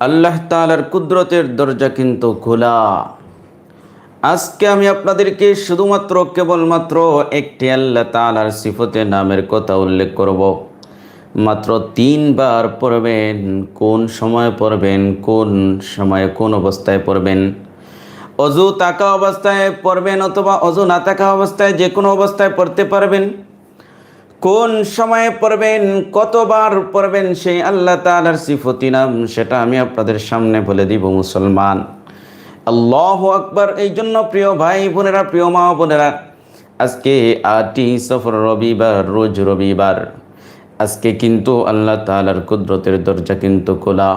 আল্লাহ তালার কুদরতের দরজা কিন্তু খোলা। আজকে আমি আপনাদেরকে শুধুমাত্র কেবলমাত্র একটি আল্লাহ তালার সিফতে নামের কথা উল্লেখ করব। মাত্র তিনবার পড়বেন, কোন সময় পড়বেন, কোন সময়ে কোন অবস্থায় পড়বেন। অজু তাকা অবস্থায় পড়বেন অথবা অজু না থাকা অবস্থায় যে কোনো অবস্থায় পড়তে পারবেন। কোন সময়ে পড়বেন, কতবার পড়বেন, সেই আল্লাহ তালার সিফতি নাম, সেটা আমি আপনাদের সামনে বলে দিব, মুসলমান। আল্লাহ আকবার। এই জন্য প্রিয় ভাই বোনেরা, প্রিয় মা বোনেরা, আজকে আটই সফর রবিবার, রোজ রবিবার। আজকে কিন্তু আল্লাহ তালার কুদরতের দরজা কিন্তু খোলা,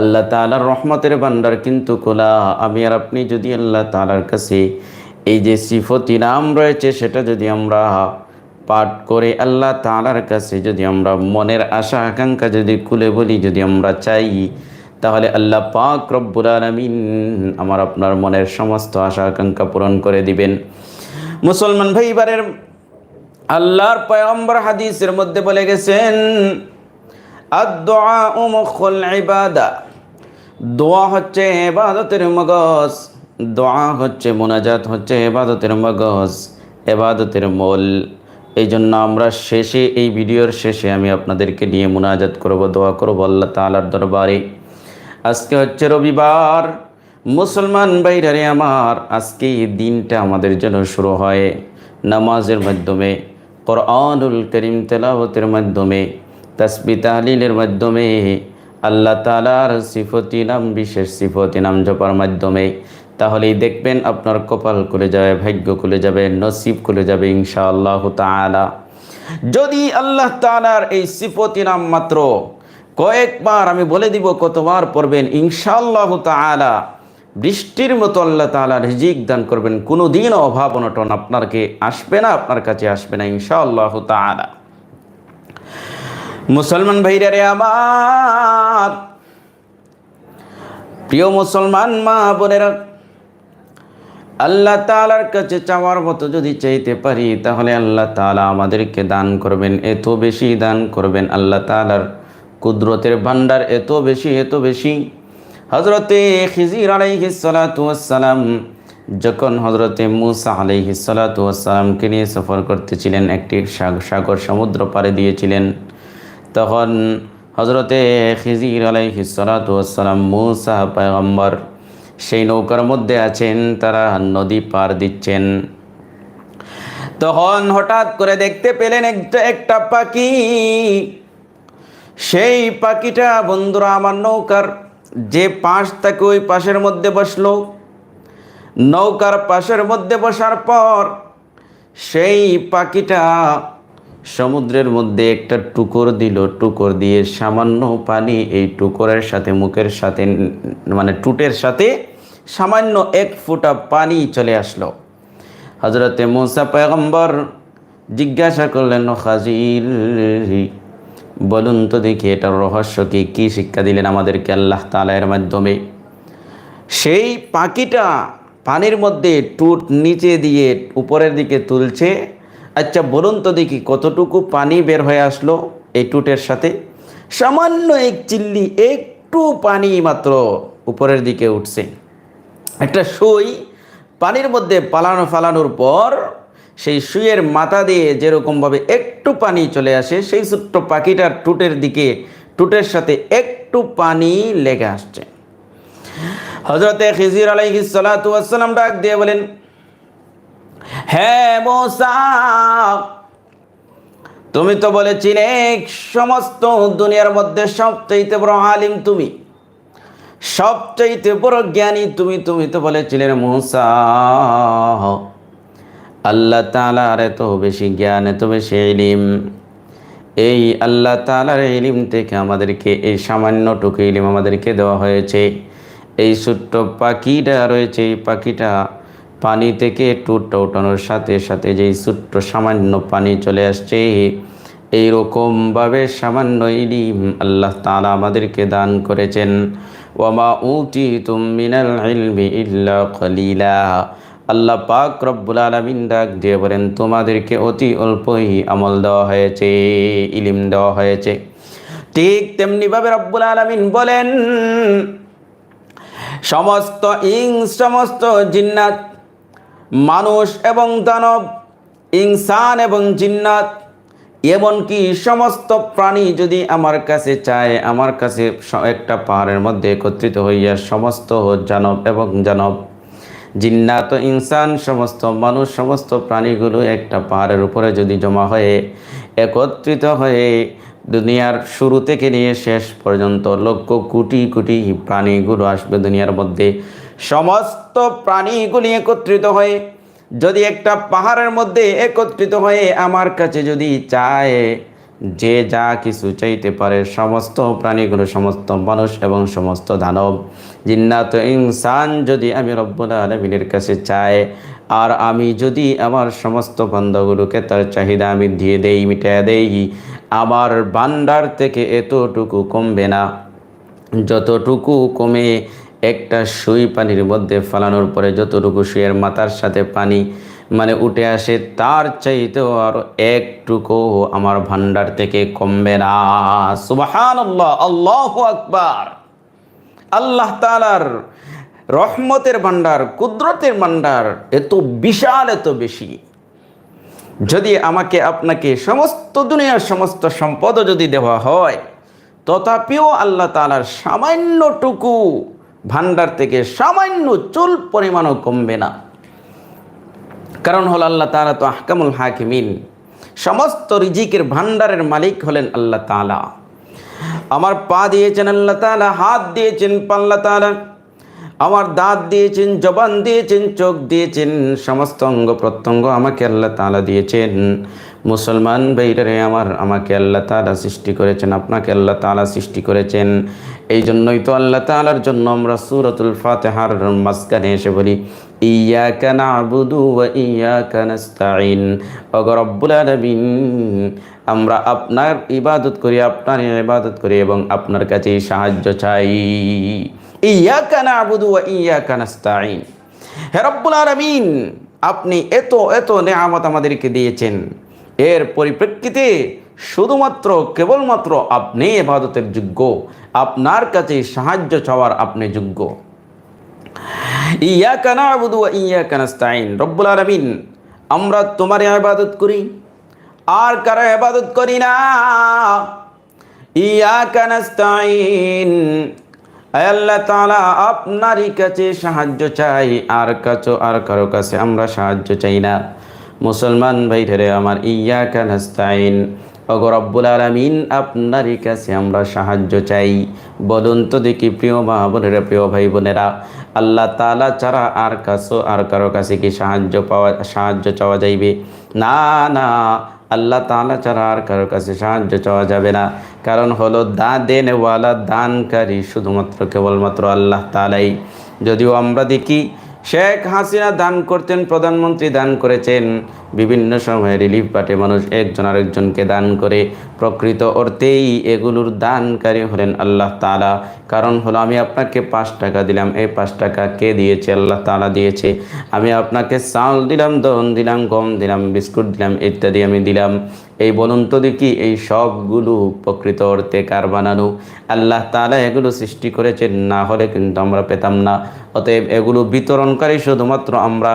আল্লাহ তালার রহমতের ভান্ডার কিন্তু খোলা। আমি আর আপনি যদি আল্লাহ তালার কাছে এই যে সিফতি নাম রয়েছে, সেটা যদি আমরা পাঠ করে আল্লাহ তালার কাছে যদি আমরা মনের আশা, আকাঙ্ক্ষা যদি খুলে বলি, যদি আমরা চাই, তাহলে আল্লাহ পাক রব্বুল আলমিন আমার আপনার মনের সমস্ত আশা, আকাঙ্ক্ষা পূরণ করে দিবেন। মুসলমান ভাই এবারের আল্লাহর পয়ম্বর হাদিসের মধ্যে বলে গেছেন দোয়া হচ্ছে এবাদতের মগজ, দোয়া হচ্ছে মোনাজাত হচ্ছে এবাদতের মগজ, এবাদতের মোল। এই জন্য আমরা শেষে এই ভিডিওর শেষে আমি আপনাদেরকে নিয়ে মোনাজাত করব, দোয়া করব আল্লাহ তালার দরবারে। আজকে হচ্ছে রবিবার, মুসলমান বাইরারে আমার, আজকে এই দিনটা আমাদের জন্য শুরু হয় নামাজের মাধ্যমে, কোরআনুল করিম তেলাওয়াতের মাধ্যমে, তসবি তাহলিলের মাধ্যমে, আল্লাহ তালার সিফতি নাম, বিশেষ সিফতি নাম জপার মাধ্যমে তাহলেই দেখবেন আপনার কপাল খুলে যাবে, ভাগ্য খুলে যাবে, নসিব খুলে যাবে ইনশাআল্লাহ তালা যদি আল্লাহ তালার এই সিফতি নাম মাত্র কয়েকবার আমি বলে দিব কতবার পড়বেন, ইনশাআল্লাহ তালা বৃষ্টির মতো আল্লাহ তালা রিজিক দান করবেন কোনো দিনও অভাব অনটন আপনারকে আসবে না, আপনার কাছে আসবে না, ইনশাআল্লাহ তালা মুসলমান ভাইরা রে আমার, প্রিয় মুসলমান মা বোনেরা আল্লাহ তালার কাছে চাওয়ার মতো যদি চাইতে পারি, তাহলে আল্লাহ তালা আমাদেরকে দান করবেন, এত বেশি দান করবেন। আল্লাহ তালার কুদরতের ভান্ডার এত বেশি এত বেশি। হজরতে খিজির আলাইহিসালাম যখন হজরতে মুসা আলাইহিসালামকে নিয়ে সফর করতেছিলেন, একটি সাগর সমুদ্র পাড়ে দিয়েছিলেন, তখন হজরতে খিজির আলাইহিসালাম মুসা, পয়গম্বর সেই নৌকার মধ্যে আছেন, তারা নদী পার দিচ্ছেন। তখন হঠাৎ করে দেখতে পেলেন একটা একটা পাখি। সেই পাখিটা, বন্ধুরা, আমার নৌকার যে পাশ থাকে ওই পাশের মধ্যে বসল। নৌকার পাশের মধ্যে বসার পর সেই পাখিটা সমুদ্রের মধ্যে একটা টুকর দিল, টুকর দিয়ে সামান্য পানি এই টুকরের সাথে, মুখের সাথে মানে টুটের সাথে সামান্য এক ফুটা পানি চলে আসলো। হজরতে মুসা পয়গম্বর জিজ্ঞাসা করলেন খাজির বলুন তো দেখি এটার রহস্য কি? কী শিক্ষা দিলেন আমাদেরকে আল্লাহ তালায়ের মাধ্যমে? সেই পাখিটা পানির মধ্যে টুট নিচে দিয়ে উপরের দিকে তুলছে আচ্ছা বলুন তো দেখি কতটুকু পানি বের হয়ে আসলো এই টুটের সাথে? সামান্য এক চিল্লি, একটু পানি মাত্র উপরের দিকে উঠছে। একটা সুই পানির মধ্যে পালানো ফালানোর পর সেই সুইয়ের মাথা দিয়ে যেরকমভাবে একটু পানি চলে আসে, সেই ছোট্ট পাখিটার টুটের দিকে টুটের সাথে একটু পানি লেগে আসছে। হজরতে খিজির আলাইহি সালাম ডাক দিয়ে বলেন হ্যাঁ মোসা, তুমি তো বলেছিলে সমস্ত দুনিয়ার মধ্যে সবচাইতে বড় আলিম তুমি। সবচাইতে বড় জ্ঞানী তুমি তুমি তো বলেছিলেন মোসা। আল্লাহ তালার এত বেশি জ্ঞান, এত বেশি ইলিম। এই আল্লাহ তালার ইলিম থেকে আমাদেরকে এই সামান্যটুকু ইলিম আমাদেরকে দেওয়া হয়েছে। এই ছোট্ট পাখিটা রয়েছে, এই পাখিটা পানি থেকে টুটটা উঠানোর সাথে সাথে যেই ছোট্ট সামান্য পানি চলে আসছে, এইরকমভাবে সামান্য ইলিম আল্লাহ তালা আমাদেরকে দান করেছেন। ওয়ামা উটি তুমিনাল ইলমি ইল্লা খলিলা আল্লাহ পাক রব্বুল আলমিন ডাক দিয়ে বলেন, তোমাদেরকে অতি অল্পই আমল দেওয়া হয়েছে, ইলিম দেওয়া হয়েছে। ঠিক তেমনিভাবে রব্বুল আলমিন বলেন, সমস্ত ইং সমস্ত জিন্নাত মানুষ এবং দানব, ইনসান এবং জিন্নাত, এমনকি সমস্ত প্রাণী যদি আমার কাছে চায়, আমার কাছে একটা পাহাড়ের মধ্যে একত্রিত হইয়া সমস্ত জানব এবং জানব। জিন্নাত, ইনসান, সমস্ত মানুষ, সমস্ত প্রাণীগুলো একটা পাহাড়ের উপরে যদি জমা হয়ে, একত্রিত হয়ে দুনিয়ার শুরু থেকে নিয়ে শেষ পর্যন্ত লক্ষ কোটি কোটি প্রাণীগুলো আসবে দুনিয়ার মধ্যে। সমস্ত প্রাণীগুলি একত্রিত হয়ে, যদি একটা পাহাড়ের মধ্যে একত্রিত হয়ে আমার কাছে যদি চায়, যে যা কিছু চাইতে পারে, সমস্ত প্রাণীগুলো, সমস্ত মানুষ এবং সমস্ত দানব, জিন্নাত ইনসান যদি আমি রব্বুল আলমিনের কাছে চাই আর আমি যদি আমার সমস্ত বন্ধগুলোকে তার চাহিদা আমি দিয়ে দেই মিটাই দেই, আমার বান্ডার থেকে এতটুকু কমবে না। যতটুকু কমে একটা সুই পানির মধ্যে ফালানোর পরে যতটুকু সুইয়ের মাথার সাথে পানি মানে উঠে আসে, তার চাইতেও আর একটুকু আমার ভান্ডার থেকে কমবে না। সুবাহান আল্লাহ আকবার। আল্লাহ তালার রহমতের ভান্ডার কুদরতের ভান্ডার এত বিশাল, এত বেশি। যদি আমাকে আপনাকে সমস্ত দুনিয়ার সমস্ত সম্পদও যদি দেওয়া হয়, তথাপিও আল্লাহ তালার সামান্যটুকু ভান্ডার থেকে সামান্য চুল পরিমাণও কমবে না। কারণ হল আল্লাহ তালা তো আহকামুল হাকিমিন। সমস্ত রিজিকের ভান্ডারের মালিক হলেন আল্লাহ তালা আমার পা দিয়েছেন আল্লাহ তালা হাত দিয়েছেন পাল্লা তালা আমার দাঁত দিয়েছেন, জবান দিয়েছেন, চোখ দিয়েছেন, সমস্ত অঙ্গ প্রত্যঙ্গ আমাকে আল্লাহ তালা দিয়েছেন। মুসলমান বাইরে আমার, আমাকে আল্লাহ তালা সৃষ্টি করেছেন, আপনাকে আল্লাহ তালা সৃষ্টি করেছেন। এই জন্যই তো আল্লাহ তালার জন্য আমরা সুরতুল ফাতেহার মাঝখানে এসে বলি ইয়াকা নাবুদু ওয়া ইয়াকা নাস্তাইন ওগো রব্বুল আমরা আপনার ইবাদত করি, আপনার ইবাদত করি এবং আপনার কাছেই সাহায্য চাই। ইয়াকা নাবুদু ওয়া ইয়া নাস্তাইন হে রব্বুল আলামিন, আপনি এত এত নেয়ামত আমাদেরকে দিয়েছেন। এর পরিপ্রেক্ষিতে শুধুমাত্র, কেবলমাত্র আপনি এবাদতের যোগ্য। আপনার কাছে সাহায্য চাওয়ার আপনি যোগ্য। ইয়া নাবুদু ওয়া ইয়াকা নাস্তাইন রব্বুল আলামিন, আমরা তোমার ইবাদত করি। আর কারও ইবাদত করি না। ইয়া কানাস্তাইন আল্লাহ তাআলা, আপনারই কাছে সাহায্য চাই। আর কাছো, আর কারও কাছে আমরা সাহায্য চাই না। মুসলমান ভাইরে আমার ইয়াকা নাস্তাইন ওগো রব্বুল আলামিন, আপনারই কাছে আমরা সাহায্য চাই। বলুন তো দেখি প্রিয় মা বোনেরা, প্রিয় ভাই বোনেরা। আল্লাহ তালা ছাড়া আর কাছো, আর কারও কাছে কি সাহায্য পাওয়া, সাহায্য চাওয়া যাইবে? না না। আল্লাহ তালা ছাড়া আর কারও কাছে সাহায্য চাওয়া যাবে না। কারণ হলো দা দেনওয়ালা দানকারী শুধুমাত্র কেবলমাত্র আল্লাহ তালাই যদিও আমরা দেখি শেখ হাসিনা দান করতেন, প্রধানমন্ত্রী দান করেছেন। বিভিন্ন সময়ে রিলিফ পার্টি মানুষ একজন আরেকজনকে দান করে প্রকৃত অর্থেই এগুলোর দানকারী হলেন আল্লাহ তালা কারণ হলো, আমি আপনাকে পাঁচ টাকা দিলাম, এই পাঁচ টাকা কে দিয়েছে? আল্লাহ তালা দিয়েছে। আমি আপনাকে চাউল দিলাম দন দিলাম, গম দিলাম, বিস্কুট দিলাম, ইত্যাদি আমি দিলাম। এই বলুন তো দেখি, এই সবগুলো প্রকৃত অর্থে কার বানানো? আল্লাহ তালা এগুলো সৃষ্টি করেছেন, না হলে কিন্তু আমরা পেতাম না। অতএব এগুলো বিতরণকারী শুধুমাত্র আমরা,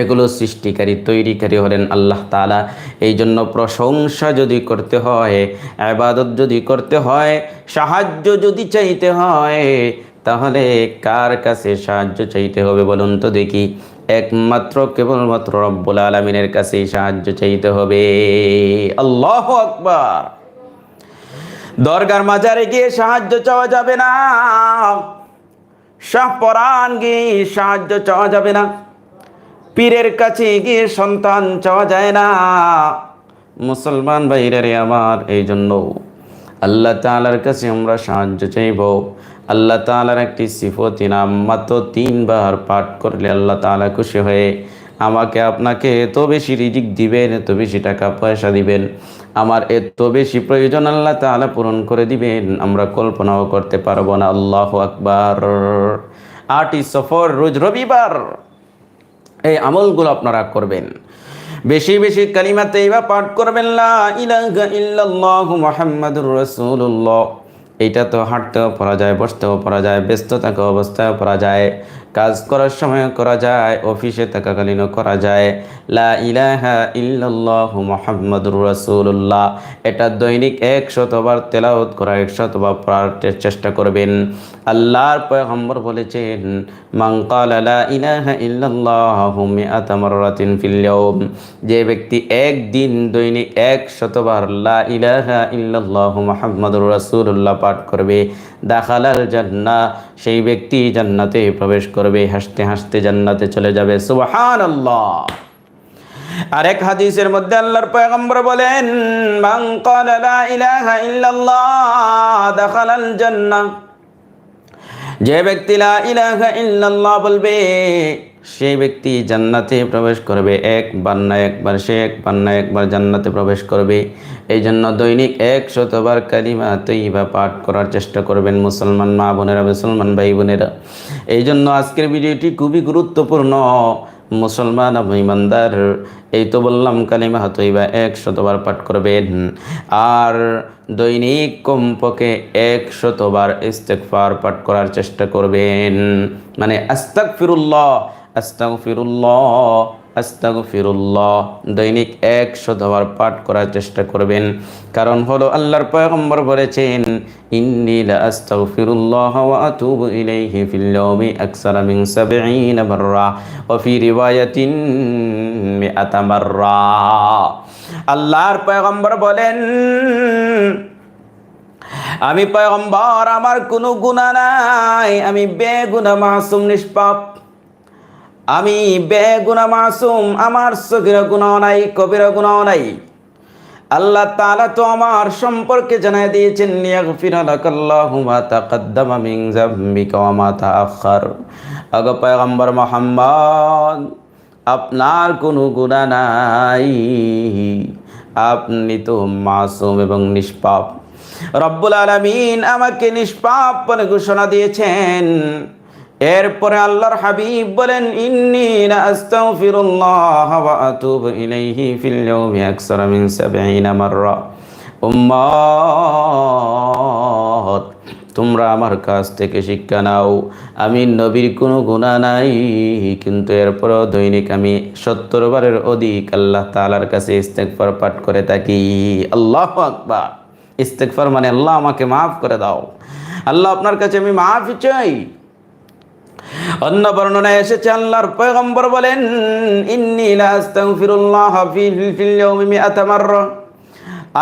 এগুলো সৃষ্টিকারী, তৈরিকারী হলেন আল্লাহ তালা এই জন্য প্রশংসা যদি করতে হয় আবাদত যদি করতে হয়, সাহায্য যদি চাইতে হয়, তাহলে কার কাছে সাহায্য চাইতে হবে বলুন তো দেখি। একমাত্র কেবলমাত্র রব্বুল আলমিনের কাছেই সাহায্য চাইতে হবে। আল্লাহ আকবার। দরগার মাজারে গিয়ে সাহায্য চাওয়া যাবে না। শাহ পরাণ গিয়ে সাহায্য চাওয়া যাবে না। পীরের কাছে গিয়ে সন্তান চাওয়া যায় না। মুসলমান ভাইরে আমার এই জন্য আল্লাহ তালার কাছে আমরা সাহায্য চাইব। আল্লাহ তালার একটি সিফতি নাম মাত্র তিনবার পাঠ করলে আল্লাহ তালা খুশি হয়ে আমাকে আপনাকে এত বেশি রিজিক দিবেন, এত বেশি টাকা পয়সা দিবেন, আমার এত বেশি প্রয়োজন আল্লাহ তালা পূরণ করে দিবেন, আমরা কল্পনাও করতে পারব না। আল্লাহ আকবার। আটই সফর, রোজ রবিবার এই আমলগুলো আপনারা করবেন। বেশি বেশি কালিমাতে বা পাঠ করবেন, লা ইলাহা ইল্লাল্লাহু মুহাম্মাদুর রাসূলুল্লাহ। এইটা তো হাঁটতেও পরা যায় বসতেও পরা যায় ব্যস্ত থাকা অবস্থায় পরা যায়। কাজ করার সময় করা যায়, অফিসে থাকাকালীনও করা যায়। লা ইলাহা ইল্লাল্লাহু মুহাম্মাদুর রাসূলুল্লাহ। এটা দৈনিক একশতবার তেলাওয়াত করা, একশতবার পড়ার টে- চেষ্টা করবেন। আল্লাহর পয়গম্বর বলেছেন, মান ক্বালা লা ইলাহা ইল্লাল্লাহু মিআতা মাররাতিন ফিল ইয়াওম যে ব্যক্তি একদিন দৈনিক একশতবার লা ইলাহা ইল্লাল্লাহু মুহাম্মাদুর রাসূলুল্লাহ পাঠ করবে, দাখালাল জান্নাহ। সেই ব্যক্তি জান্নাতে প্রবেশ করবে হাসতে হাসতে জান্নাতে চলে যাবে। সুবহানাল্লাহ। আরেক হাদিসের মধ্যে আল্লাহর পয়গম্বর বলেন, মান ক্বালা লা ইলাহা ইল্লাল্লাহ দাখালাল জান্নাহ। যে ব্যক্তি লা ইলাহা ইল্লাল্লাহ বলবে সেই ব্যক্তি জান্নাতে প্রবেশ করবে, একবার না একবার, সে একবার না একবার জান্নাতে প্রবেশ করবে। এই জন্য দৈনিক এক শতবার কালিমা তৈবা পাঠ করার চেষ্টা করবেন মুসলমান মা বোনেরা, মুসলমান ভাই বোনেরা। এই জন্য আজকের ভিডিওটি খুবই গুরুত্বপূর্ণ। মুসলমান ইমানদার, এই তো বললাম, কালিমা তৈবা এক শতবার পাঠ করবেন। আর দৈনিক কমপক্ষে এক শতবার ইস্তেকফার পাঠ করার চেষ্টা করবেন। মানে আস্তাক ফিরুল্লাহ আস্তাক ফিরুল্লাহ আস্তাক ফিরুল্লাহ দৈনিক এক শতবার পাঠ করার চেষ্টা করবেন। কারণ হলো আল্লাহর পয়গম্বর বলেছেন, ইন্নি লা আস্তাগফিরুল্লাহ ওয়া আতুবু ইলাইহি ফিল ইয়াউমি আকসারা 70 মাররা ওয়া ফি রিওয়ায়াতিন মিআতা মাররা আল্লাহর পয়গম্বর বলেন, আমি পয়গম্বর, আমার কোনো গুনাহ নাই, আমি বেগুনাহ মাসুম, নিষ্পাপ আমি বেগুনা মাসুম, আমার সগিরা গুনাহ নাই কবিরা গুনাহ নাই। আল্লাহ তাআলা তো আমার সম্পর্কে জানাই দিয়েছেন আপনার কোনো গুনাহ নাই। আপনি তো মাসুম এবং নিষ্পাপ। রব্বুল আলামিন আমাকে নিষ্পাপ ঘোষণা দিয়েছেন। এরপরে আল্লাহর হাবিব বলেন, ইন্নি আস্তাগফিরুল্লাহ ওয়া আতুবু ইলাইহি ফিল ইয়াউমি আকসারা মিন 70 মাররা। উম্মাত, তোমরা আমার কাছ থেকে শিক্ষা নাও। আমি নবীর কোনো গুণা নাই, কিন্তু এরপরও দৈনিক আমি সত্তর বারের অধিক আল্লাহ তাআলার কাছে ইস্তেগফার পাঠ করে থাকি। আল্লাহু আকবার। ইস্তেগফার মানে আল্লাহ আমাকে মাফ করে দাও। আল্লাহ আপনার কাছে আমি মাফ চাই। অন্য বর্ণনায় এসেছে আল্লাহর পয়গম্বর বলেন, ইন্নি লা আস্তাগফিরুল্লাহ ফিল ফিল ইয়াউমি মিআতা মাররা।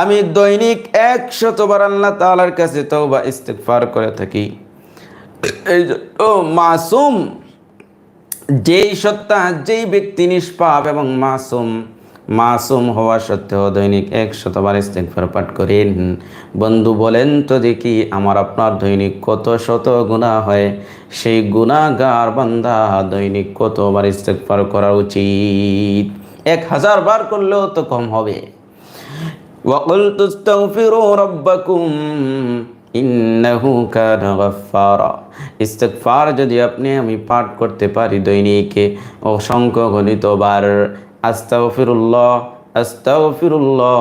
আমি দৈনিক একশতবার আল্লাহ তালার কাছে তওবা ইস্তেকফার করে থাকি। এই ও মাসুম, যেই সত্তা, যেই ব্যক্তি নিষ্পাপ এবং মাসুম মাসুম হওয়া সত্ত্বেও দৈনিক এক শতবার ইস্তেকফার পাঠ করেন। বন্ধু বলেন, তো দেখি আমার আপনার দৈনিক কত শত গুণা হয়। সেই গুণাগার বান্ধা দৈনিক কতবার ইস্তেকফার করা উচিত? এক হাজার বার করলেও তো কম হবে। ওয়াকুল যদি আপনি আমি পাঠ করতে পারি দৈনিকে অসংখ্য গণিতবার। আস্তাগফিরুল্লাহ আস্তাগফিরুল্লাহ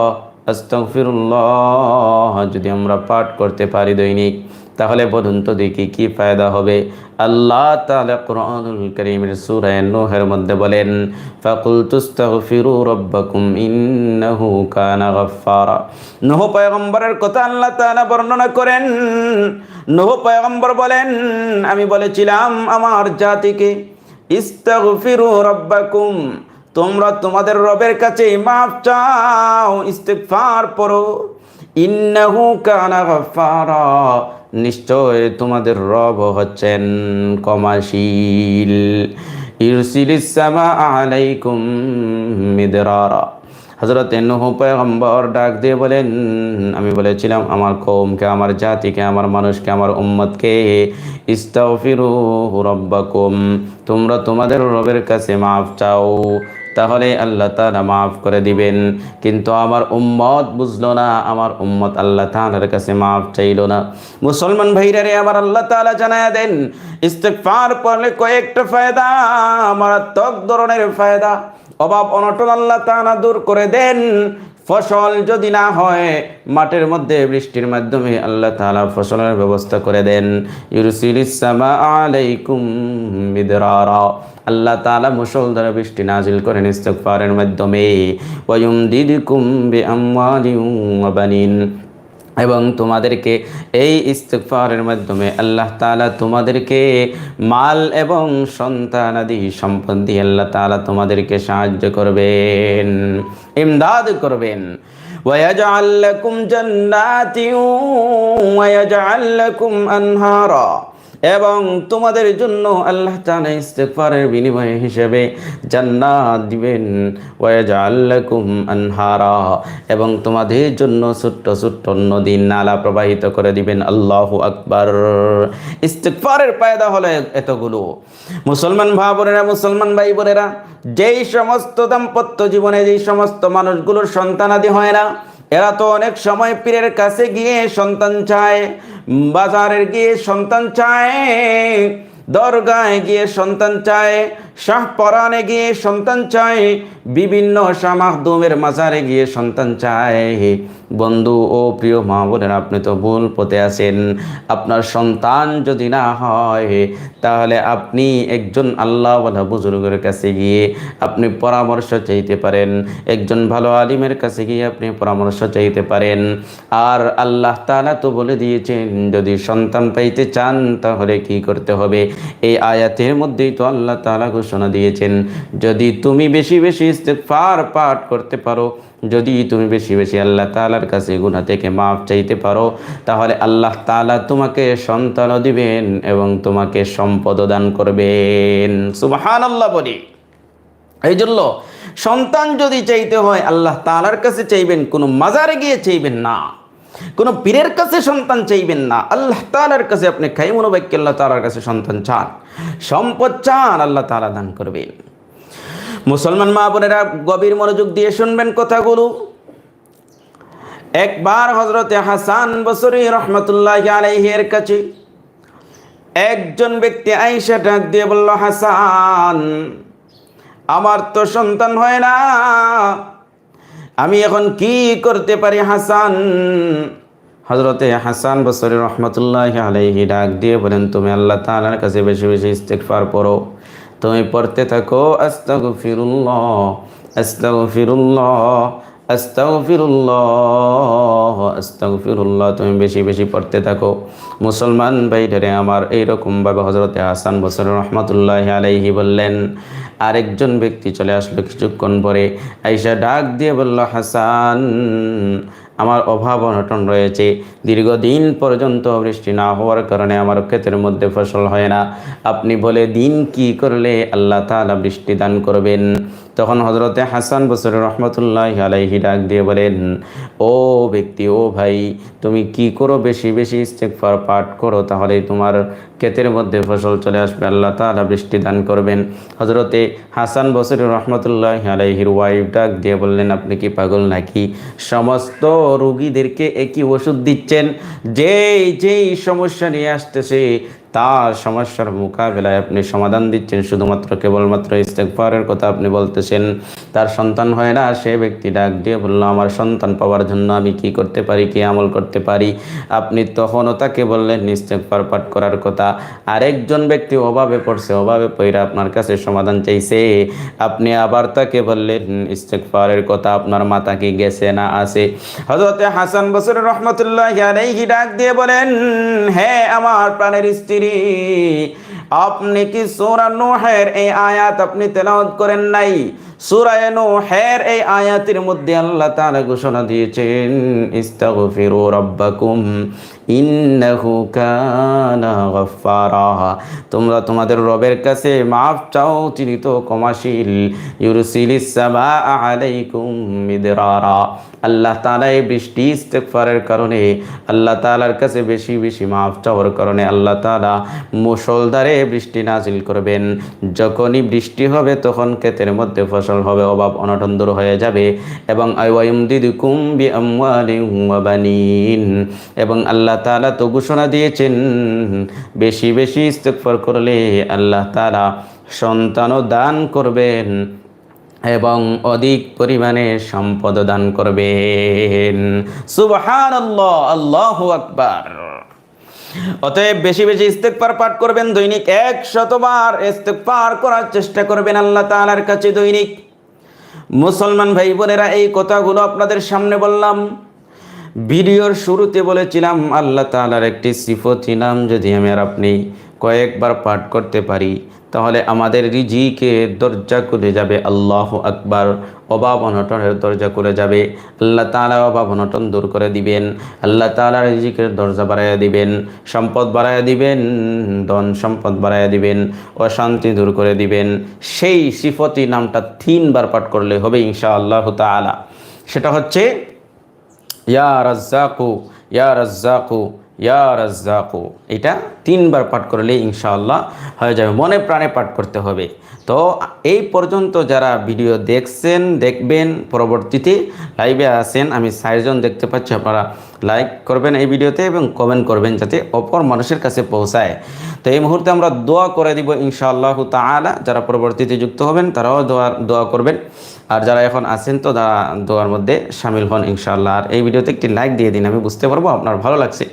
আস্তাগফিরুল্লাহ। যদি আমরা পাঠ করতে পারি দৈনিক, তাহলে বলুন তো দেখি কি ফায়দা হবে। আল্লাহ তাআলা কোরআনুল কারীমের সূরা নূহের মধ্যে বলেন ফাকুল তুস্তাগফিরু রাব্বাকুম ইন্নাহু কানা গাফফারা। নূহ পয়গম্বরের কথা আল্লাহ তাআলা বর্ণনা করেন। নূহ পয়গম্বর বলেন, আমি বলেছিলাম আমার জাতিকে, ইস্তাগফিরু রাব্বাকুম। তোমরা তোমাদের রবের কাছে মাফ চাও, ইস্তেগফার পড়ো। ইন্নাহু কানা গাফফারা। নিশ্চয় তোমাদের রব হচ্ছেন কমাশীল ইরসিলিস সামা আলাইকুম মিদরারা। হজরত নুহ পয়গম্বর ডাক দিয়ে বলেন, আমি বলেছিলাম আমার কৌমকে আমার জাতিকে, আমার মানুষকে, আমার উম্মতকে ইস্তাগফিরু রব্বাকুম। তোমরা তোমাদের রবের কাছে মাফ চাও। তাহলে আল্লাহ তালা মাফ করে দিবেন। কিন্তু আমার উম্মত বুঝলো না, আমার উম্মত আল্লাহ তালার কাছে মাফ চাইল না। মুসলমান ভাইরা রে আমার আল্লাহ তালা জানায়া দেন ইস্তেফার পড়লে কয়েকটা ফায়দা আমার তক ধরনের ফায়দা, অভাব অনটন আল্লাহ তানা দূর করে দেন। ফসল যদি না হয়, মাঠের মধ্যে বৃষ্টির মাধ্যমে আল্লাহ তালা ফসলের ব্যবস্থা করে দেন। ইউরুসিলিসামা আলাইকুম মিদরারা আল্লাহ তালা মুষলধারে বৃষ্টি নাজিল করেন ইস্তকফারের মাধ্যমে। ওয়ুম দিদিকুম বে ওয়া বানিন। এবং তোমাদেরকে এই ইস্তিগফারের মাধ্যমে আল্লাহ তাআলা তোমাদেরকে মাল এবং সন্তানাদি সম্পদ দিয়ে আল্লাহ তাআলা তোমাদেরকে সাহায্য করবেন ইমদাদ করবেন ويجعل لكم جنات ويجعل لكم أنهارا এবং তোমাদের জন্য আল্লাহ তাআলা ইস্তিগফারের বিনিময় হিসেবে জান্নাত দিবেন। ওয়াজআল লাকুম আনহারা। এবং তোমাদের জন্য ছোট্ট ছোট্ট নদী নালা প্রবাহিত করে দিবেন। আল্লাহু আকবার। ইস্তিগফারের পায়দা হলো এতগুলো। মুসলমান ভাই বোনেরা মুসলমান ভাই বোনেরা যেই সমস্ত দাম্পত্য জীবনে যেই সমস্ত মানুষগুলোর সন্তানাদি হয় না এরা তো অনেক সময় পীরের কাছে গিয়ে সন্তান চায়, বাজারের গিয়ে সন্তান চায়, দরগায় গিয়ে সন্তান চায় শাহ পরাণে গিয়ে সন্তান চায়, বিভিন্ন শামাহদুমের মাজারে গিয়ে সন্তান চায়। বন্ধু, ও প্রিয় মা বোনের, আপনি তো ভুল পথে আছেন। আপনার সন্তান যদি না হয়, তাহলে আপনি একজন আল্লাহওয়ালা বুজুর্গের কাছে গিয়ে আপনি পরামর্শ চাইতে পারেন। একজন ভালো আলিমের কাছে গিয়ে আপনি পরামর্শ চাইতে পারেন। আর আল্লাহ তাআলা তো বলে দিয়েছেন, যদি সন্তান পাইতে চান, তাহলে কি করতে হবে? এই আয়াতের মধ্যেই তো আল্লাহ তাআলা ঘোষণা দিয়েছেন। যদি তুমি বেশি বেশি ইস্তেগফার পাঠ করতে পারো, যদি তুমি বেশি বেশি আল্লাহ তাআলার কাছে গুনাহ থেকে মাফ চাইতে পারো, তাহলে আল্লাহ তাআলা তোমাকে সন্তানও দিবেন এবং তোমাকে সম্পদ দান করবেন। সুবহানাল্লাহ বলি। এই জন্য সন্তান যদি চাইতে হয়, আল্লাহ তাআলার কাছে চাইবেন, কোনো মাজারে গিয়ে চাইবেন না। কোনো পীরের কাছে সন্তান চাইবেন না। আল্লাহ তাআলার কাছে আপনি খাই মনোবাক্য আল্লাহ তাআলার কাছে সন্তান চান। সম্পদ চান, আল্লাহ তালা দান করবেন। মুসলমান মা বোনেরা গভীর মনোযোগ দিয়ে শুনবেন কথাগুলো। একবার হজরতে হাসান বসরি রহমতুল্লাহ আলাইহের কাছে একজন ব্যক্তি আইসা ডাক দিয়ে বলল, হাসান, আমার তো সন্তান হয় না। আমি এখন কি করতে পারি, হাসান? হজরতে হাসান বসরি রহমতুল্লাহ আলাইহি ডাক দিয়ে বলেন, তুমি আল্লাহ তাআলার কাছে বেশি বেশি ইস্তেগফার পড়ো। তুমি পড়তে থাকো, আস্তাগফিরুল্লাহ আস্তাগফিরুল্লাহ আস্তাগফিরুল্লাহ আস্তাগফিরুল্লাহ। তুমি বেশি বেশি পড়তে থাকো। মুসলমান ভাইডারে আমার এইরকমভাবে হজরতে হাসান বসর রহমতুল্লাহ আলাইহি বললেন আরেকজন ব্যক্তি চলে আসলো কিছুক্ষণ পরে। আইসা ডাক দিয়ে বলল, হাসান, আমার অভাব অনটন রয়েছে। দীর্ঘদিন পর্যন্ত বৃষ্টি না হওয়ার কারণে আমার ক্ষেতের মধ্যে ফসল হয় না। আপনি বলে, দিন কি করলে আল্লাহ তালা বৃষ্টি দান করবেন? তখন হজরতে হাসান বসর রহমতুল্লাহ আলাইহি ডাক দিয়ে বলেন, ও ব্যক্তি, ও ভাই, তুমি কি করো? বেশি বেশি ইস্তেগফার পাঠ করো, তাহলে তোমার ক্ষেতের মধ্যে ফসল চলে আসবে, আল্লাহ তাআলা বৃষ্টি দান করবেন। হজরতে হাসান বসর রহমতুল্লাহ আলাইহির ওয়াইফ ডাক দিয়ে বললেন, আপনি কি পাগল নাকি? সমস্ত রুগীদেরকে একই ওষুধ দিচ্ছেন? যেই যেই সমস্যা নিয়ে আসতেছে তার সমস্যার মোকাবেলায় আপনি সমাধান দিচ্ছেন। শুধুমাত্র কেবলমাত্র ইস্তেকফারের কথা আপনি বলতেছেন। তার সন্তান হয় না, সে ব্যক্তি ডাক দিয়ে বলল, আমার সন্তান পাওয়ার জন্য আমি কি করতে পারি, কি আমল করতে পারি? আপনি তখনও তাকে বললেন ইস্তেকফার পাঠ করার কথা। আরেকজন ব্যক্তি অভাবে পড়ছে, অভাবে পড়ে আপনার কাছে সমাধান চাইছে। আপনি আবার তাকে বললেন ইস্তেকফারের কথা আপনার মাথা কি গেছে না আছে? হজরতে হাসান বসর রহমতুল্লাহ ডাক দিয়ে বলেন হ্যাঁ আমার প্রাণের স্ত্রী আপনি কি সোরা নোহের এই আয়াত আপনি তেলাওয়াত করেন নাই? সূরা নূহের এই আয়াতের মধ্যে আল্লাহ তাআলা ঘোষণা দিয়েছেন, ইস্তাগফিরু রাব্বাকুম, ইন্নাহু কানা গফফারা। তোমরা তোমাদের রবের কাছে মাফ চাও, তিনি তো ক্ষমাশীল। ইউরসিলিস সামা আলাইকুম মিদরারা। আল্লাহ তাআলা এই বৃষ্টি ইস্তেগফারের কারণে, আল্লাহ তাআলার কাছে বেশি বেশি মাফ চাওয়ার কারণে আল্লাহ তাআলা মুষলধারে বৃষ্টি নাজিল করবেন। যখনই বৃষ্টি হবে, তখন ক্ষেতের মধ্যে ফসল হবে, অভাব অনটন দূর হয়ে যাবে। এবং এবং আল্লাহ তাআলা তো ঘোষণা দিয়েছেন, বেশি বেশি ইস্তেগফার করলে আল্লাহ তাআলা সন্তানও দান করবেন এবং অধিক পরিমাণে সম্পদ দান করবেন। সুবহান আল্লাহ আল্লাহ আকবার। অতএব বেশি বেশি ইস্তেকবার পাঠ করবেন দৈনিক এক শতবার ইস্তেকবার করার চেষ্টা করবেন আল্লাহ তালার কাছে দৈনিক। মুসলমান ভাই বোনেরা এই কথাগুলো আপনাদের সামনে বললাম। ভিডিওর শুরুতে বলেছিলাম, আল্লাহ তালার একটি সিফতি নাম যদি আমি আর আপনি কয়েকবার পাঠ করতে পারি তাহলে আমাদের রিজিকে দরজা খুলে যাবে, আল্লাহ আকবার। অভাব অনটনের দরজা খুলে যাবে। আল্লাহ তাআলা অভাব অনটন দূর করে দিবেন। আল্লাহ তাআলা রিজিকের দরজা বাড়াইয়া দিবেন। সম্পদ বাড়াইয়া দিবেন, ধন সম্পদ বাড়াইয়া দিবেন, অশান্তি দূর করে দিবেন। সেই সিফতি নামটা তিনবার পাঠ করলে হবে ইনশা আল্লাহ তাআলা। সেটা হচ্ছে, ইয়া রাজ্জাকু ইয়া রাজ্জাকু ইয়া রাজ্জাকু। এটা তিনবার পাঠ করলে ইনশাআল্লাহ হয়ে যাবে। মনে প্রাণে পাঠ করতে হবে। তো এই পর্যন্ত যারা ভিডিও দেখছেন, দেখবেন, পরবর্তীতে লাইভে আসেন আমি সাইজন দেখতে পাচ্ছি, আপনারা লাইক করবেন এই ভিডিওতে এবং কমেন্ট করবেন যাতে অপর মানুষের কাছে পৌঁছায়। তো এই মুহূর্তে আমরা দোয়া করে দিব ইনশাআল্লাহ তাআলা। যারা পরবর্তীতে যুক্ত হবেন, তারাও দোয়া দোয়া করবেন। আর যারা এখন আছেন, তো তারা দোয়ার মধ্যে সামিল হন ইনশাআল্লাহ। আর এই ভিডিওতে একটি লাইক দিয়ে দিন, আমি বুঝতে পারব আপনার ভালো লাগছে।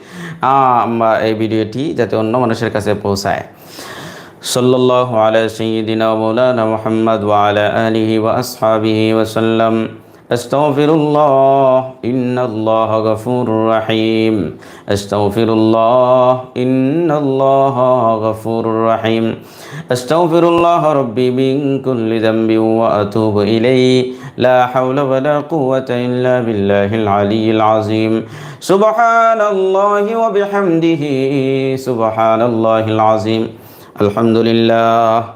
এই ভিডিওটি যাতে অন্য মানুষের কাছে পৌঁছায় সাল্লাল্লাহু আলা সাইয়্যিদিনা ওয়া মাওলানা মুহাম্মদ ওয়া আলা আলিহি ওয়া আসহাবিহি ওয়া সাল্লাম أستغفر الله إن الله غفور رحيم أستغفر الله إن الله غفور رحيم أستغفر الله ربي من كل ذنب وأتوب إليه لا حول ولا قوة إلا بالله العلي العظيم. سبحان الله وبحمده سبحان الله العظيم. الحمد لله.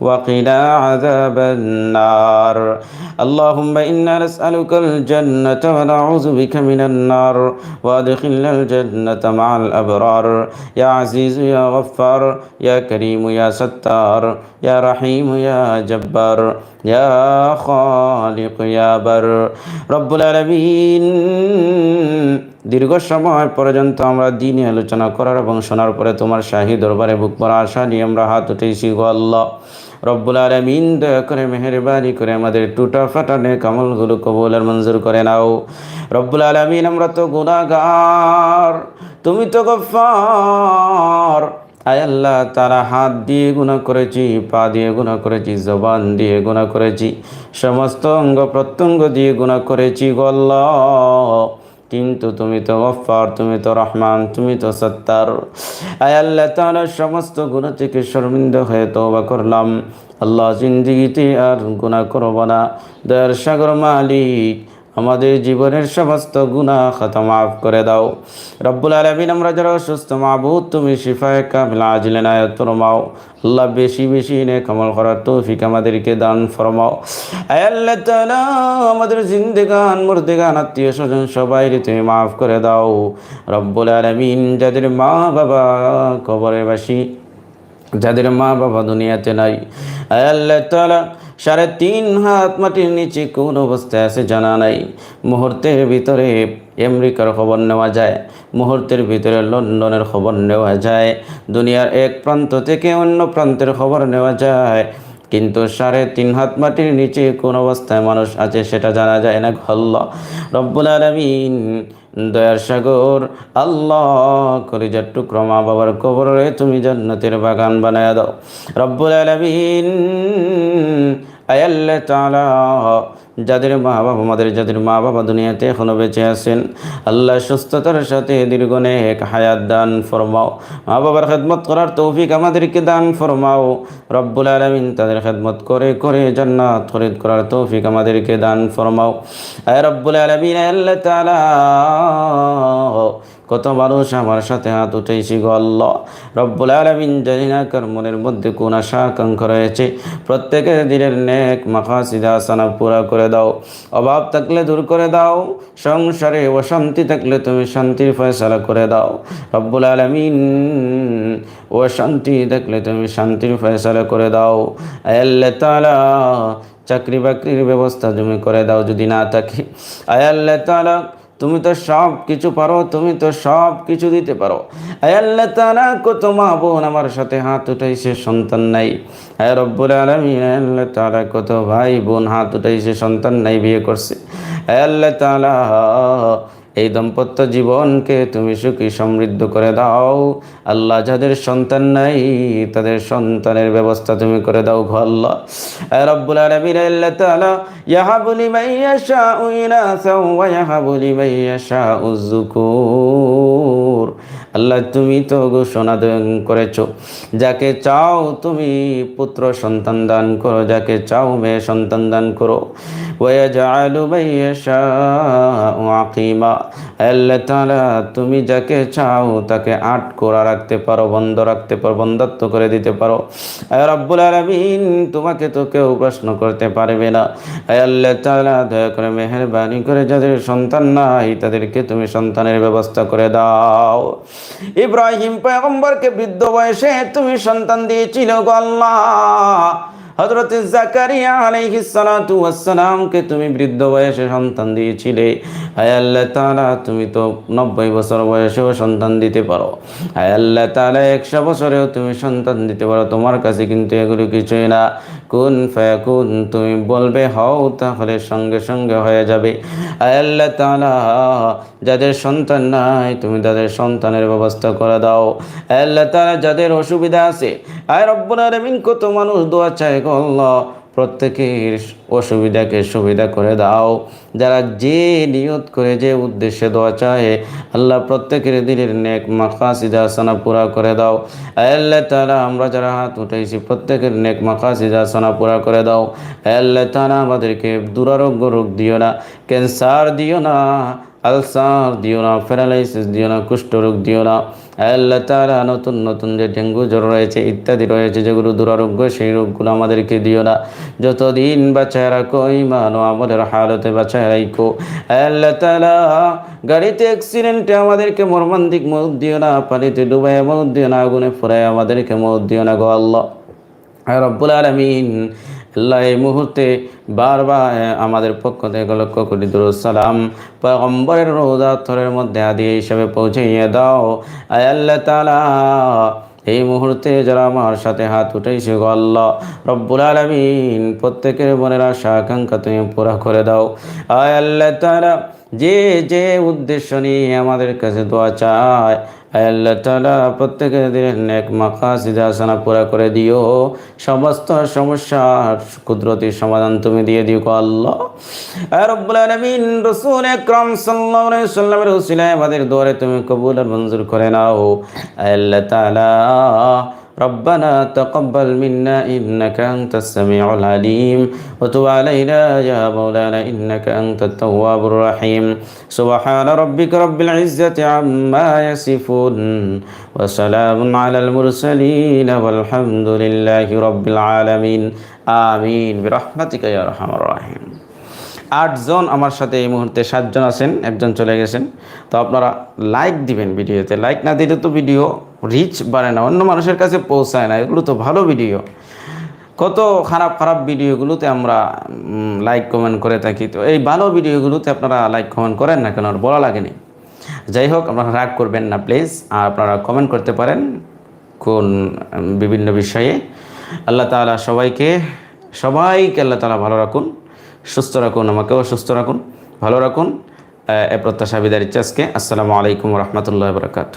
وقنا عذاب النار. اللهم إنا نسألك الجنة ونعوذ بك من النار. وأدخلنا الجنة مع الأبرار. يا عزيز يا غفار. يا كريم يا ستار. يا رحيم يا جبار يا خالق يا بر رب العالمين দীর্ঘ সময় পর্যন্ত আমরা দিনে আলোচনা করার এবং শোনার পরে তোমার শাহী দরবারে বুক পড়া আশা নিয়ে আমরা হাত উঠেছি গো আল্লাহ রব্বুল আলমিন দয়া করে মেহরবানি করে আমাদের টুটা ফাটানে কামলগুলো কবুল আর মঞ্জুর করে নাও রব্বুল আলমিন আমরা তো গুণাগার তুমি তো গফার আয় আল্লাহ, তারা হাত দিয়ে গুণা করেছি, পা দিয়ে গুণা করেছি, জবান দিয়ে গুণা করেছি, সমস্ত অঙ্গ প্রত্যঙ্গ দিয়ে গুণা করেছি গল্লা কিন্তু তুমি তো গফার তুমি তো রহমান, তুমি তো সত্তার। আয় আল্লাহ তাআলা সমস্ত গুণ থেকে শর্মিন্দ হয়ে তওবা করলাম। আল্লাহ জিন্দিগিতে আর গুনাহ করব না। দয়ার সাগর মালিক আমাদের জীবনের সমস্ত গুনাহ খাতা মাফ করে দাও। রব্বুল আলমিন, আমরা যারা অসুস্থ মাহবুদ তুমি শিফায় কামিলা আজলে নায়ত ফরমাও আল্লাহ বেশি বেশি নে কামল করার তৌফিক আমাদেরকে দান ফরমাও। আল্লাহ তাআলা, আমাদের জিন্দেগান, মুর্দেগান, আত্মীয় স্বজন সবাই তুমি মাফ করে দাও। রব্বুল আলমিন, যাদের মা বাবা কবরে বাসী, যাদের মা বাবা দুনিয়াতে নাই। আল্লাহ তাআলা সাড়ে তিন হাত মাটির নিচে কোন অবস্থায় আছে জানা নাই। মুহূর্তের ভিতরে আমেরিকার খবর নেওয়া যায়। মুহূর্তের ভিতরে লন্ডনের খবর নেওয়া যায়। দুনিয়ার এক প্রান্ত থেকে অন্য প্রান্তের খবর নেওয়া যায়। কিন্তু সাড়ে তিন হাত মাটির নিচে কোন অবস্থায় মানুষ আছে সেটা জানা যায় না। ঘল্লা রব্বুল আলমিন দয়ার সাগর আল্লাহ কলিজার টুকরো মা বাবার কবরে তুমি জান্নাতের বাগান বানায় দাও। রব্বুল আলমিন আয়াল্লাহ তাআলা, যাদের মা বাবা, আমাদের যাদের মা বাবা দুনিয়াতে এখনও বেঁচে আছেন, আল্লাহ সুস্থতার সাথে দীর্ঘনে এক হায়াত দান ফরমাও। মা বাবার খেদমত করার তৌফিক আমাদেরকে দান ফরমাও। রব্বুল আলমিন তাদের খেদমত করে করে জান্নাত খরিদ করার তৌফিক আমাদেরকে দান ফরমাও। আয় রব্বুল আলমিন আল্লাহ কত মানুষ আমার সাথে হাত উঠেছি গো আল্লাহ। রব্বুল আলমিন জানি না কার মনের মধ্যে কোন আশা, আকাঙ্ক্ষা রয়েছে। প্রত্যেকের দিনের নেক মাখাসিদা আসানা পুরা করে দাও। অভাব থাকলে দূর করে দাও। সংসারে অশান্তি থাকলে তুমি শান্তির ফয়সালা করে দাও। রব্বুল আলমিন ও শান্তি থাকলে তুমি শান্তির ফয়সালা করে দাও। আল্লাহ তালা চাকরি বাকরির ব্যবস্থা তুমি করে দাও যদি না থাকে। আয়াল্লাহ তালা তুমি তো সব কিছু পারো, তুমি তো সব কিছু দিতে পারো। আল্লাহ তালা কত মা বোন আমার সাথে হাত উঠাইছে, সন্তান নাই। আয় রব্বুল আলমিন আল্লাহ তালা কত ভাই বোন হাত উঠাইছে, সন্তান নাই বিয়ে করছে। আল্লাহ তালা এই দম্পত্য জীবনকে তুমি সুখী সমৃদ্ধ করে দাও। আল্লাহ যাদের সন্তান নাই, তাদের সন্তানের ব্যবস্থা তুমি করে দাও ঘর আল্লাহ। রব্বুল আলামিন, আল্লাহ তাআলা, ইয়াহাবু লিমান ইয়াশাউ ইনাসা ওয়া ইয়াহাবু লিমান ইয়াশাউ যুকুর আল্লাহ, তুমি তো ঘোষণা দান করেছ, যাকে চাও তুমি পুত্র সন্তান দান করো, যাকে চাও মেয়ে সন্তান দান করো। ওয়াজালু বাইয়াশা আকিমা আল্লাহ তাআলা, তুমি যাকে চাও তাকে আট করা রাখতে পারো, বন্ধ রাখতে পারো বন্ধত্ব করে দিতে পারো। রব্বুল আলামিন, তোমাকে তো কেউ প্রশ্ন করতে পারবে না। আল্লাহ তাআলা, দয়া করে মেহেরবানি করে যাদের সন্তান নাই, তাদেরকে তুমি সন্তানের ব্যবস্থা করে দাও। ইব্রাহিম পয়গম্বরকে বৃদ্ধ বয়সে তুমি সন্তান দিয়েছিল আল্লাহ। হজরত জাকারিয়া আলাইহিস সালাতু ওয়াসসালামকে তুমি বৃদ্ধ বয়সে সন্তান দিয়েছিলে। হায় আল্লাহ তাআলা, তুমি তো নব্বই বছর বয়সেও সন্তান দিতে পারো। হায় আল্লাহ তাআলা, একশো বছরেও তুমি সন্তান দিতে পারো। তোমার কাছে কিন্তু এগুলো কিছুই না। কুন ফায়াকুন, তুমি বলবে, হও, তাহলে সঙ্গে সঙ্গে হয়ে যাবে। আল্লাহ তাআলা, যাদের সন্তান নাই, তুমি তাদের সন্তানের ব্যবস্থা করে দাও। আল্লাহ তাআলা, যাদের অসুবিধা আছে আয় রব্বুল আলামিন, কত মানুষ দোয়া চায় গো প্রত্যেকের অসুবিধাকে সুবিধা করে দাও। যারা যে নিয়ত করে, যে উদ্দেশ্যে দোয়া চায়, আল্লাহ প্রত্যেকের দিনের নেক মাকাসিদা সানা পুরা করে দাও। আল্লাহ তাআলা, আমরা যারা হাত উঠাইছি, প্রত্যেকের নেক মাকাসিদা সানা পুরা করে দাও। আল্লাহ তাআলা, আমাদেরকে দুরারোগ্য রোগ দিও না, ক্যান্সার দিও না। আলসার, দিও না প্যারালাইসিস, দিও না কুষ্ঠরোগ, দিও না আল্লাহ তারা নতুন নতুন যে ডেঙ্গু জ্বর রয়েছে, ইত্যাদি রয়েছে, যেগুলো দুরারোগ্য, সেই রোগগুলো আমাদেরকে দিও না। যতদিন বাঁচায় রাখো ইমান ও আমাদের হালতে বাঁচায় রাখো আল্লাহ তালা গাড়িতে অ্যাক্সিডেন্টে আমাদেরকে মর্মান্তিক মত দিও না, পানিতে ডুবাই মত দিও না, আগুনে ফুরাই আমাদেরকে মত দিও না গো আল্লাহ। রব্বুল আলমিন আল্লাহ এই মুহূর্তে বারবার আমাদের পক্ষ থেকে লক্ষ্য কোটি সালাম। পয়গম্বরের রোজাথরের মধ্যে আদি হিসাবে পৌঁছাইয়ে দাও। আয় আল্লাহ তালা এই মুহূর্তে যারা আমার সাথে হাত উঠেছে গো আল্লাহ, রব্বুল আলমিন, প্রত্যেকের মনের আশা, আকাঙ্ক্ষা তুমি পুরা করে দাও। আয় আল্লাহ তালা যে যে উদ্দেশ্য নিয়ে আমাদের কাছে দোয়া চায় আল্লাহ তালা প্রত্যেকের দিনের নেক মাখা আসানা পুরা করে দিও। সমস্ত সমস্যা কুদরতির সমাধান তুমি দিয়ে দিও আল্লাহ। রব্বুল আলামিন রসুল একরম সাল্লাহ সাল্লামের উসিলায় আমাদের দোয়ারে তুমি কবুল আর মঞ্জুর করে নাও। আল্লাহ তাআলা ربنا تقبل منا إنك أنت السميع العليم وتب علينا يا مولانا إنك أنت التواب الرحيم سبحان ربك رب العزة عما يصفون وسلام على المرسلين والحمد لله رب العالمين آمين برحمتك يا أرحم الراحمين আটজন আমার সাথে এই মুহূর্তে সাতজন আছেন একজন চলে গেছেন তো আপনারা লাইক দিবেন ভিডিওতে লাইক না দিলে তো ভিডিও রিচ বাড়ে না, অন্য মানুষের কাছে পৌঁছায় না, এগুলো তো ভালো ভিডিও কত খারাপ খারাপ ভিডিওগুলোতে আমরা লাইক কমেন্ট করে থাকি। তো এই ভালো ভিডিওগুলোতে আপনারা লাইক কমেন্ট করেন না কেন, আর বলা লাগেনি। যাই হোক, আপনারা রাগ করবেন না প্লিজ আর আপনারা কমেন্ট করতে পারেন কোন বিভিন্ন বিষয়ে। আল্লাহ তাআলা সবাইকে সবাইকে আল্লাহ তাআলা ভালো রাখুন, সুস্থ রাখুন, আমাকেও সুস্থ রাখুন, ভালো রাখুন। এ প্রত্যাশা বিদায় আজকে। আসসালামু আলাইকুম রহমতুল্লাহ বরকাত